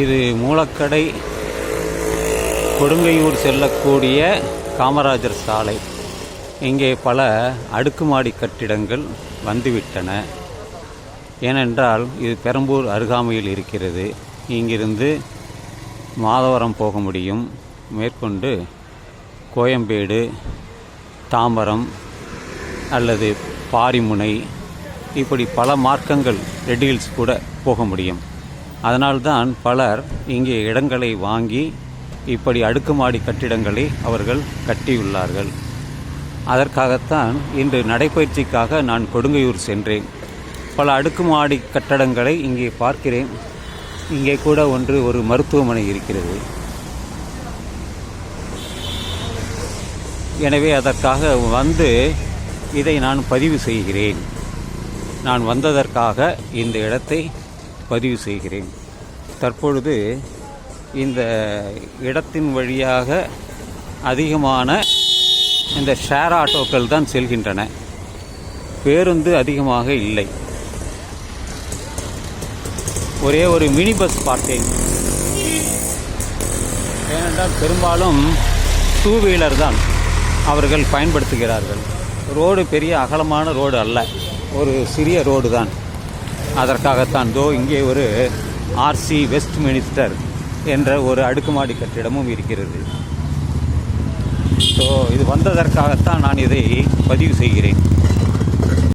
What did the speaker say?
இது மூலக்கடை கொடுங்கையூர் செல்லக்கூடிய காமராஜர் சாலை. இங்கே பல அடுக்குமாடி கட்டிடங்கள் வந்துவிட்டன. ஏனென்றால் இது பெரம்பூர் அருகாமையில் இருக்கிறது. இங்கிருந்து மாதவரம் போக முடியும். மேற்கொண்டு கோயம்பேடு தாம்பரம் அல்லது பாரிமுனை இப்படி பல மார்க்கங்கள் ரெட் ஹில்ஸ் கூட போக முடியும். அதனால்தான் பலர் இங்கே இடங்களை வாங்கி இப்படி அடுக்குமாடி கட்டிடங்களை அவர்கள் கட்டியுள்ளார்கள். அதற்காகத்தான் இன்று நடைப்பயிற்சிக்காக நான் கொடுங்கையூர் சென்றேன். பல அடுக்குமாடி கட்டடங்களை இங்கே பார்க்கிறேன். இங்கே கூட ஒன்று ஒரு மருத்துவமனை இருக்கிறது. எனவே அதற்காக வந்து இதை நான் பதிவு செய்கிறேன். நான் வந்ததற்காக இந்த இடத்தை பதிவு செய்கிறேன். தற்பொழுது இந்த இடத்தின் வழியாக அதிகமான இந்த ஷேர் ஆட்டோக்கள் தான் செல்கின்றன. பேருந்து அதிகமாக இல்லை. ஒரே ஒரு மினி பஸ் பார்த்தேன். ஏனென்றால் பெரும்பாலும் டூ வீலர் தான் அவர்கள் பயன்படுத்துகிறார்கள். ரோடு பெரிய அகலமான ரோடு அல்ல. ஒரு சிறிய ரோடு தான். அதற்காகத்தான் தோ இங்கே ஒரு ஆர்சி வெஸ்ட் மினிஸ்டர் என்ற ஒரு அடுக்குமாடி கட்டிடமும் இருக்கிறது. ஸோ இது வந்ததற்காகத்தான் நான் இதை பதிவு செய்கிறேன்.